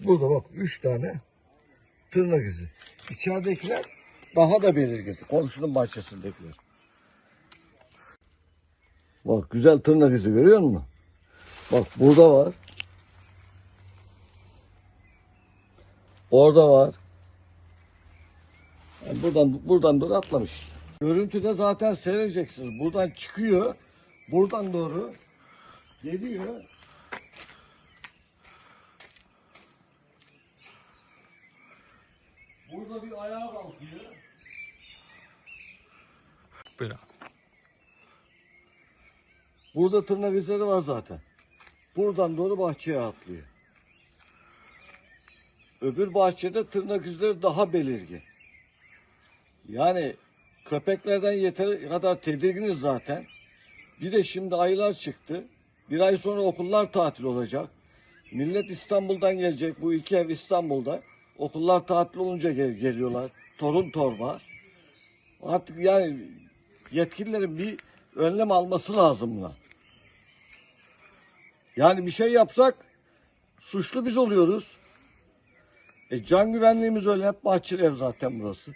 Burada bak üç tane tırnak izi. İçeridekiler daha da belirgin. Komşunun bahçesindekiler. Bak güzel tırnak izi görüyor musun? Bak burada var. Orada var. Yani buradan buradan doğru atlamış. Görüntüde zaten seyredeceksiniz. Buradan çıkıyor. Buradan doğru geliyor. Burada bir ayağa kalkıyor. Abi. Burada tırnak izleri var zaten. Buradan doğru bahçeye atlıyor. Öbür bahçede tırnak izleri daha belirgin. Yani köpeklerden yeter kadar tedirginiz zaten. Bir de şimdi aylar çıktı. Bir ay sonra okullar tatil olacak. Millet İstanbul'dan gelecek. Bu iki ev İstanbul'da. Okullar tatil olunca gel- geliyorlar. Torun torba. Artık yani yetkililerin bir önlem alması lazım buna. Yani bir şey yapsak suçlu biz oluyoruz. E can güvenliğimiz öyle hep bahçeli ev zaten burası.